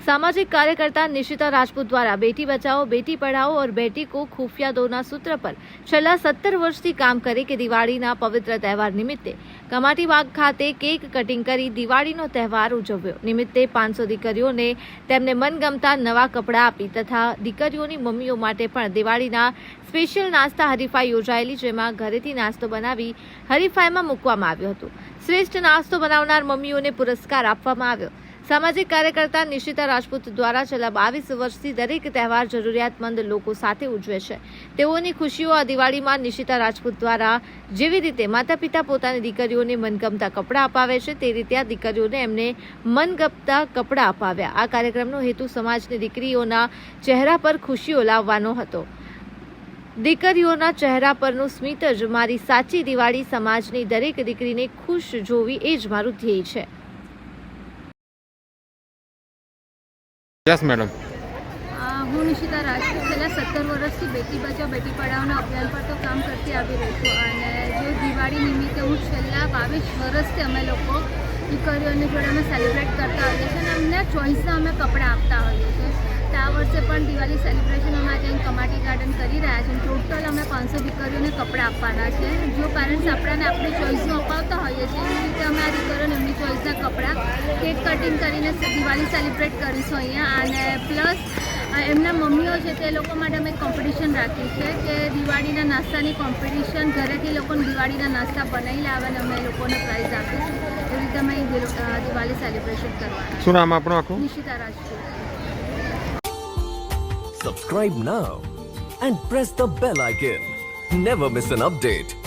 सामाजिक कार्यकर्ता निशिता राजपूत द्वारा बेटी बचाओ बेटी पढ़ाओ और बेटी को खुफिया दोना सूत्र पर છેલ્લા સત્તર વર્ષથી કામ કરે કે દિવાળીના પવિત્ર તહેવાર નિમિત્તે કમાટીબાગ ખાતે કેક કટિંગ કરી દિવાળીનો તહેવાર ઉજવ્યો નિમિત્તે પાંચસો દીકરીઓને તેમને મનગમતા નવા કપડાં આપી તથા દીકરીઓની મમ્મીઓ માટે પણ દિવાળીના સ્પેશિયલ નાસ્તા હરીફાઈ યોજાયેલી જેમાં ઘરેથી નાસ્તો બનાવી હરીફાઈમાં મૂકવામાં આવ્યો હતો શ્રેષ્ઠ નાસ્તો બનાવનાર મમ્મીઓને પુરસ્કાર આપવામાં આવ્યો સામાજિક કાર્યકર્તા નિશિતા રાજપૂત દ્વારા છેલ્લા બાવીસ વર્ષથી દરેક તહેવાર જરૂરિયાતમંદ લોકો સાથે ઉજવે છે. તેઓની ખુશીઓ આ દિવાળીમાં નિશિતા રાજપૂત દ્વારા જેવી રીતે માતા પિતા પોતાની દીકરીઓને મનગમતા કપડાં અપાવે છે, તે રીતે આ દીકરીઓને એમને મનગમતા કપડાં અપાવ્યા. આ કાર્યક્રમનો હેતુ સમાજની દીકરીઓના ચહેરા પર ખુશીઓ લાવવાનો હતો. દીકરીઓના ચહેરા પરનું સ્મિત જ મારી સાચી દિવાળી સમાજની દરેક દીકરીને ખુશ જોવી એ જ મારું ધ્યેય છે. Yes, madam. હું નિશિતા રાજપૂત. છેલ્લા સત્તર વર્ષથી બેટી બચાવ, બેટી પઢાવના અભિયાન પર તો કામ કરતી આવી રહી છું. અને જો દિવાળી નિમિત્તે હું છેલ્લા બાવીસ વર્ષથી અમે લોકો દીકરીઓની જોડે અમે સેલિબ્રેટ કરતા હોઈએ છીએ અને અમને ચોઈસના અમે કપડાં આપતા હોઈએ છીએ. તો આ વર્ષે પણ દિવાળી સેલિબ્રેશન અમે આજે કમાટી ગાર્ડન કરી રહ્યા છીએ. ટોટલ અમે પાંચસો દીકરીઓને કપડાં આપવાના છે જો પેરેન્ટ્સ આપણાને આપણી ચોઈસનું અપાવતા હોઈએ છીએ, એવી રીતે અમે આ દીકરીઓને એમની ચોઈસના કપડાં કેક કટિંગ કરીને દિવાળી સેલિબ્રેટ કરીશું અહીંયા. અને પ્લસ એમના મમ્મીઓ છે તે લોકો માટે અમે કોમ્પિટિશન રાખ્યું છે કે દિવાળીના નાસ્તાની કોમ્પિટિશન ઘરેથી લોકોને દિવાળીના નાસ્તા બનાવી લાવે અને અમે લોકોને પ્રાઇઝ આપીશું એવી રીતે અમે દિવાળી સેલિબ્રેશન કરવાના શું નામ આપણું આખું? Nishita Rajput. Subscribe now and press the bell icon never miss an update.